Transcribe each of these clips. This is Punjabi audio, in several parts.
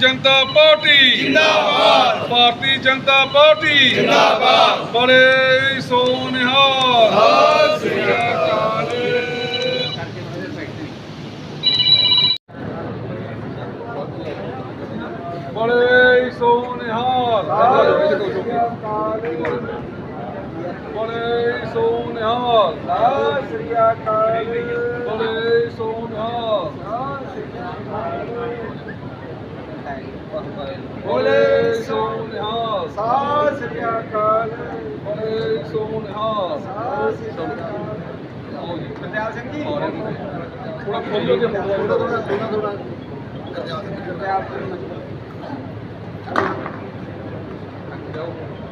ਜਨਤਾ ਪਾਰਟੀ ਜਿੰਦਾਬਾਦ ਭਾਰਤੀ ਜਨਤਾ ਪਾਰਟੀ ਜਿੰਦਾਬਾਦ ਬੜੇ ਸੋਨਿਹਾਲ ਸਤਿ ਸ੍ਰੀ ਅਕਾਲ ਬੜੇ ਸੋਨਿਹਾਲ ਬੜੇ ਬੋਲੇ ਸੋਨਿਹਾਲ ਸਤਿ ਸ੍ਰੀ ਅਕਾਲ ਬੋਲੇ ਸੋਨਿਹਾਲ ਸਤਿ ਸ੍ਰੀ ਅਕਾਲ ਗੁਰਦਿਆਲ ਸਿੰਘ ਜੀ? ਥੋੜਾ ਖੋਲਿਓ ਜੇ। ਥੋੜਾ ਥੋੜਾ ਥੋੜਾ ਥੋੜਾ ਗੁਰਦਿਆਲ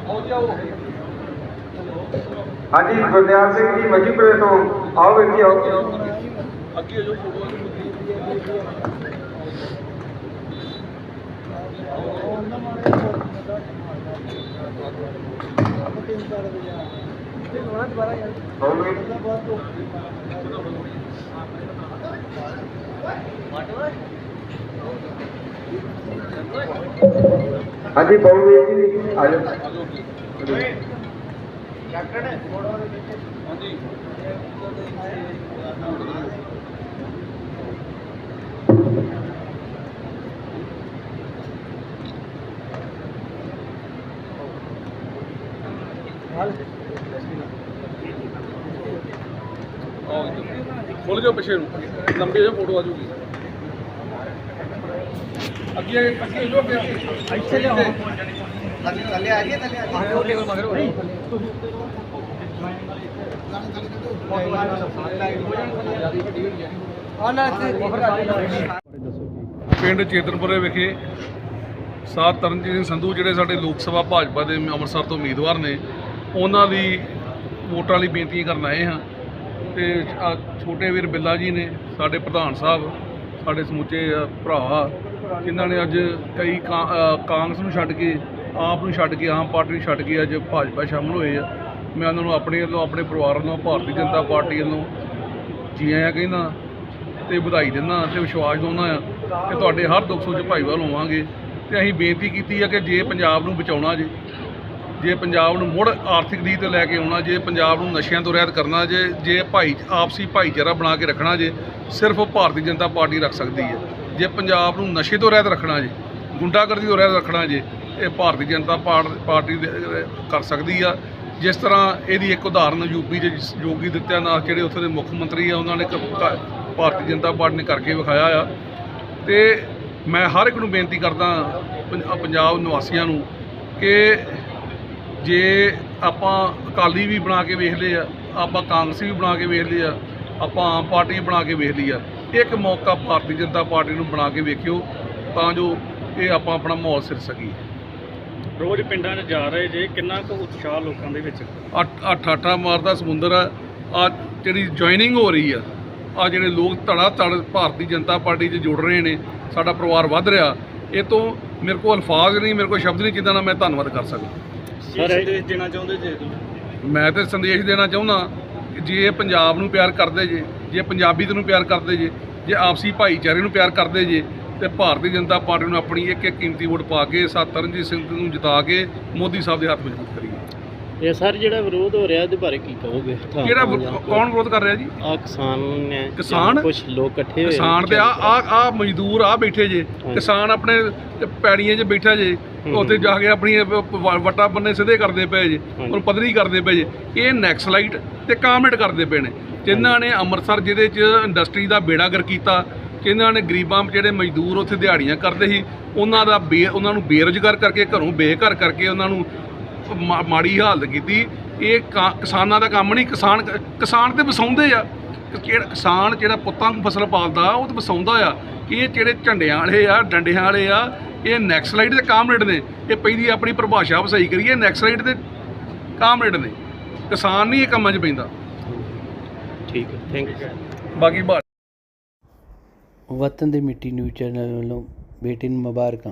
ਆਓ ਜੀ ਆਓ। ਹਾਂਜੀ ਗੁਰਦਿਆਲ ਸਿੰਘ ਜੀ ਮੱਜੀਪੁਰੇ ਤੋਂ। ਆਓ ਜੀ ਆਓ। ਅੱਗੇ ਜੋ ਫੋਟੋ ਹਾਂਜੀ ਬਾਬੂ ਵੀਰ ਜੀ ਆ ਜਾਓ ਹਾਂਜੀ ਖੁੱਲ ਜਾਓ ਪਿੱਛੇ ਨੂੰ। ਲੰਬੀ ਜਿਹੀ ਫੋਟੋ ਆ ਜਾਊਗੀ ਅੱਗੇ ਅੱਗੇ ਜੋ ਅੱਗੇ। ਇੱਥੇ ਲਿਆਓ। ਥੱਲੇ ਆ ਜੀ ਥੱਲੇ ਆ ਪਿੰਡ ਚੇਤਨਪੁਰੇ ਵਿਖੇ ਸਾਧ ਤਰਨਜੀਤ ਸਿੰਘ ਸੰਧੂ ਜਿਹੜੇ ਸਾਡੇ ਲੋਕ ਸਭਾ ਭਾਜਪਾ ਦੇ ਅੰਮ੍ਰਿਤਸਰ ਤੋਂ ਉਮੀਦਵਾਰ ਨੇ ਉਹਨਾਂ ਦੀ ਵੋਟਾਂ ਲਈ ਬੇਨਤੀ ਕਰਨ ਆਏ ਹਾਂ। ਤੇ ਆਹ ਛੋਟੇ ਵੀਰ ਬਿੱਲਾ ਜੀ ਨੇ, ਸਾਡੇ ਪ੍ਰਧਾਨ ਸਾਹਿਬ, ਸਾਡੇ ਸਮੁੱਚੇ ਭਰਾ, ਜਿਨ੍ਹਾਂ ਨੇ ਅੱਜ ਕਈ ਕਾਂ- ਕਾਂਗਰਸ ਨੂੰ ਛੱਡ ਕੇ, ਆਪ ਨੂੰ ਛੱਡ ਕੇ, ਆਮ ਪਾਰਟੀ ਨੂੰ ਛੱਡ ਕੇ ਅੱਜ ਭਾਜਪਾ ਸ਼ਾਮਲ ਹੋਏ ਆ। ਮੈਂ ਉਹਨਾਂ ਨੂੰ ਆਪਣੇ ਵੱਲੋਂ, ਆਪਣੇ ਪਰਿਵਾਰ ਵੱਲੋਂ ਭਾਰਤੀ ਜਨਤਾ ਪਾਰਟੀ ਵੱਲੋਂ ਜੀ ਆਇਆਂ ਕਹਿੰਦਾ ਤੇ ਵਧਾਈ ਦਿੰਦਾ ਤੇ ਵਿਸ਼ਵਾਸ ਦਿੰਦਾ ਆ ਕਿ ਤੁਹਾਡੇ ਹਰ ਦੁੱਖ ਸੁੱਖ ਭਾਈਵਾਲ ਹੋਵਾਂਗੇ। ਤੇ ਅਸੀਂ ਬੇਨਤੀ ਕੀਤੀ ਆ ਕਿ ਜੇ ਪੰਜਾਬ ਨੂੰ ਬਚਾਉਣਾ ਜੇ ਜੇ ਪੰਜਾਬ ਨੂੰ ਮੁੜ ਆਰਥਿਕ ਦੀ ਤੇ ਲੈ ਕੇ ਆਉਣਾ, ਜੇ ਪੰਜਾਬ ਨੂੰ ਨਸ਼ਿਆਂ ਤੋਂ ਰਹਿਤ ਕਰਨਾ, ਜੇ ਜੇ ਭਾਈ, ਆਪਸੀ ਭਾਈਚਾਰਾ ਬਣਾ ਕੇ ਰੱਖਣਾ, ਜੇ ਸਿਰਫ ਭਾਰਤੀ ਜਨਤਾ ਪਾਰਟੀ ਰੱਖ ਸਕਦੀ ਹੈ। ਜੇ ਪੰਜਾਬ ਨੂੰ ਨਸ਼ੇ ਤੋਂ ਰਹਿਤ ਰੱਖਣਾ ਜੇ, ਗੁੰਡਾਗਰਦੀ ਤੋਂ ਰਹਿਤ ਰੱਖਣਾ ਜੇ, ਇਹ ਭਾਰਤੀ ਜਨਤਾ ਪਾਰ- ਪਾਰਟੀ ਦੇ- ਕਰ ਸਕਦੀ ਆ। ਜਿਸ ਤਰ੍ਹਾਂ ਇਹਦੀ ਇੱਕ ਉਦਾਹਰਨ ਯੂਪੀ 'ਚ ਯੋਗੀ ਆਦਿੱਤਿਆਨਾਥ ਜਿਹੜੇ ਉੱਥੇ ਦੇ ਮੁੱਖ ਮੰਤਰੀ ਆ, ਉਹਨਾਂ ਨੇ ਕ- ਕ- ਭਾਰਤੀ ਜਨਤਾ ਪਾਰਟੀ ਨੇ ਕਰਕੇ ਵਿਖਾਇਆ ਆ। ਤੇ ਮੈਂ ਹਰ ਇੱਕ ਨੂੰ ਬੇਨਤੀ ਕਰਦਾ ਪੰਜਾਬ ਨਿਵਾਸੀਆਂ ਨੂੰ ਕਿ ਜੇ ਆਪਾਂ ਅਕਾਲੀ ਵੀ ਬਣਾ ਕੇ ਵੇਖ ਲਏ ਆ ਆਪਾਂ ਕਾਂਗਰਸੀ ਵੀ ਬਣਾ ਕੇ ਵੇਖ ਲਏ ਆ ਆਪਾਂ ਆਮ ਪਾਰਟੀ ਬਣਾ ਕੇ ਵੇਖ ਲਈ ਆ ਇੱਕ ਮੌਕਾ ਭਾਰਤੀ ਜਨਤਾ ਪਾਰਟੀ ਨੂੰ ਬਣਾ ਕੇ ਵੇਖਿਓ ਤਾਂ ਜੋ ਇਹ ਆਪਾਂ ਆਪਣਾ ਮਾਹੌਲ ਸਿਰ ਸਕੀਏ। ਰੋਜ਼ ਪਿੰਡਾਂ 'ਚ ਜਾ ਰਹੇ ਜੇ ਕਿੰਨਾ ਕੁ ਉਤਸ਼ਾਹ ਲੋਕਾਂ ਦੇ ਵਿੱਚ? ਅੱਠ ਅੱਠ ਮਾਰਦਾ ਸਮੁੰਦਰ ਆ ਆ ਜਿਹੜੀ ਜੁਆਇਨਿੰਗ ਹੋ ਰਹੀ ਆ ਆ ਜਿਹੜੇ ਲੋਕ ਧੜਾ ਧੜ ਭਾਰਤੀ ਜਨਤਾ ਪਾਰਟੀ 'ਚ ਜੁੜ ਰਹੇ ਨੇ ਸਾਡਾ ਪਰਿਵਾਰ ਵੱਧ ਰਿਹਾ ਇਹ ਤੋਂ ਮੇਰੇ ਕੋਲ ਅਲਫਾਜ਼ ਨਹੀਂ ਮੇਰੇ ਕੋਲ ਸ਼ਬਦ ਨਹੀਂ ਜਿੱਦਾਂ ਨਾਲ ਮੈਂ ਧੰਨਵਾਦ ਕਰ ਸਕਦਾ। ਕੀ ਸੰਦੇਸ਼ ਦੇਣਾ ਚਾਹੁੰਦੇ ਜੇ ਤੁਸੀਂ? ਮੈਂ ਤੇ ਸੰਦੇਸ਼ ਦੇਣਾ ਚਾਹੁੰਦਾ ਕਿ ਜੇ ਇਹ ਪੰਜਾਬ ਨੂੰ ਪਿਆਰ ਕਰਦੇ ਜੇ ਜੇ ਪੰਜਾਬੀਅਤ ਨੂੰ ਪਿਆਰ ਕਰਦੇ ਜੇ ਜੇ ਆਪਸੀ ਭਾਈਚਾਰੇ ਨੂੰ ਪਿਆਰ ਕਰਦੇ ਜੇ ਤੇ ਭਾਰਤੀ ਜਨਤਾ ਪਾਰਟੀ ਨੂੰ ਆਪਣੀ ਇੱਕ ਇੱਕ ਕੀਮਤੀ ਵੋਟ ਪਾ ਕੇ ਸਤ ਤਰਨਜੀਤ ਸਿੰਘ ਨੂੰ ਜਿਤਾ ਕੇ ਮੋਦੀ ਸਾਹਿਬ ਦੇ ਹੱਥ ਮਜ਼ਬੂਤ ਕਰੀਏ। ਇਹ ਸਰ ਜਿਹੜਾ ਵਿਰੋਧ ਹੋ ਰਿਹਾ ਇਹਦੇ ਬਾਰੇ ਕੀ ਕਹੋਗੇ? ਕਿਹੜਾ ਕੌਣ ਵਿਰੋਧ ਕਰ ਰਿਹਾ ਜੀ? ਆ ਕਿਸਾਨ ਨੇ ਕਿਸਾਨ? ਕੁਝ ਲੋਕ ਇਕੱਠੇ ਹੋਏ ਕਿਸਾਨ ਤੇ ਆ ਆ ਆ ਮਜ਼ਦੂਰ ਆ ਬੈਠੇ ਜੇ। ਹਾਂਜੀ। ਕਿਸਾਨ ਆਪਣੇ ਪੈੜੀਆਂ 'ਚ ਬੈਠਾ ਜੇ। ਹੂੰ। ਉੱਥੇ ਜਾ ਕੇ ਆਪਣੀ ਵਟਾ ਬੰਨੇ ਸਿੱਧੇ ਕਰਦੇ ਪਏ ਜੇ। ਹਾਂਜੀ। ਉਹਨੂੰ ਪੱਧਰੀ ਕਰਦੇ ਪਏ ਜੇ। ਇਹ ਨੈਕਸਲਾਈਟ ਤੇ ਕਾਮਰੇਡ ਕਰਦੇ ਪਏ ਨੇ। ਜਿਨ੍ਹਾਂ ਨੇ ਅੰਮ੍ਰਿਤਸਰ ਜਿਹਦੇ 'ਚ ਇੰਡਸਟਰੀ ਦਾ ਬੇੜਾਗਰ ਕੀਤਾ ਜਿਨ੍ਹਾਂ ਨੇ ਗਰੀਬਾਂ ਜਿਹੜੇ ਮਜ਼ਦੂਰ ਉੱਥੇ ਦਿਹਾੜੀਆਂ ਕਰਦੇ ਸੀ ਉਹਨਾਂ ਦਾ ਬੇ ਉਹਨਾਂ ਨੂੰ ਬੇਰੁਜ਼ਗਾਰ ਕਰਕੇ ਘਰੋਂ ਬੇਘਰ ਕਰਕੇ ਉਹਨਾਂ ਨੂੰ ਮਾੜੀ ਹਾਲਤ ਕੀਤੀ। ਇਹ ਕਾ- ਕਿਸਾਨਾਂ ਦਾ ਕੰਮ ਨਹੀਂ ਕਿਸਾਨ ਕਿਸਾਨ ਤੇ ਵਸਾਉਂਦੇ ਆ। ਕਿ ਕਿਹੜਾ ਕਿਸਾਨ ਜਿਹੜਾ ਪੁੱਤਾਂ ਨੂੰ ਫਸਲ ਪਾਲਦਾ ਉਹ ਤੇ ਵਸਾਉਂਦਾ ਆ। ਕਿ ਇਹ ਜਿਹੜੇ ਝੰਡਿਆਂ ਵਾਲੇ ਆ ਡੰਡਿਆਂ ਵਾਲੇ ਆ ਇਹ ਨੈਕਸਲਾਈਟ ਤੇ ਕਾਮਰੇਡ ਨੇ। ਇਹ ਪਹਿਲੀ ਆਪਣੀ ਪਰਿਭਾਸ਼ਾ ਸਹੀ ਕਰੀਏ ਨੈਕਸਲਾਈਟ ਤੇ ਕਾਮਰੇਡ ਨੇ। ਕਿਸਾਨ ਨਹੀਂ ਇਹ ਕੰਮਾਂ 'ਚ ਪੈਂਦਾ। ਠੀਕ ਹੈ ਥੈਂਕ ਯੂ ਬਾਕੀ ਵਤਨ ਦੇ ਮਿੱਟੀ ਨਿਊਜ਼ ਚੈਨਲ ਵੱਲੋਂ ਬੇਟੀ ਨੂੰ ਮੁਬਾਰਕਾਂ।